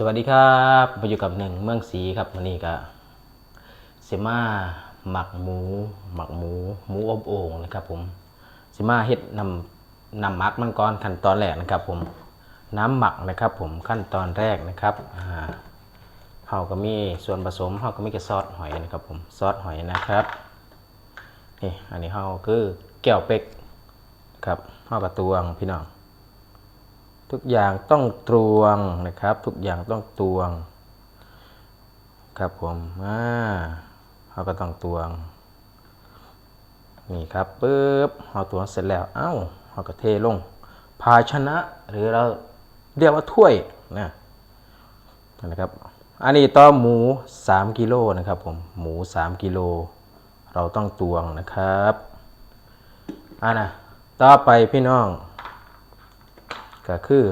สวัสดีครับมาอยู่กับหนึ่งเมืองสีครับวันนี้ก็เซมาหมักหมู หมักหมู หมูอบโอ่งนะครับ ผมเซมาเฮ็ดนำนำหมักมันก่อนขั้นตอนแรกนะครับ ผมน้ำหมักนะครับ ผมขั้นตอนแรกนะครับอ่าเฮาก็มีส่วนผสมเฮาก็มีกระซอสหอยนะครับ ผมซอสหอยนะครับนี่อันนี้เฮาคือแก้วเป็กครับเฮากระตวงพี่น้อง ทุกอย่างต้องตวงนะครับ ทุกอย่างต้องตวง ครับผมอ่าเขาก็ต้องตวง นี่ครับปึ๊บเอาตวงเสร็จแล้ว เอ้าเขาก็เทลง ภาชนะหรือเราเรียกว่าถ้วยนะนะครับ อันนี้ต่อหมู 3กิโลนะครับผมหมู 3กิโลเราต้องตวงนะครับอ่านะต่อไปพี่น้อง ก็คือ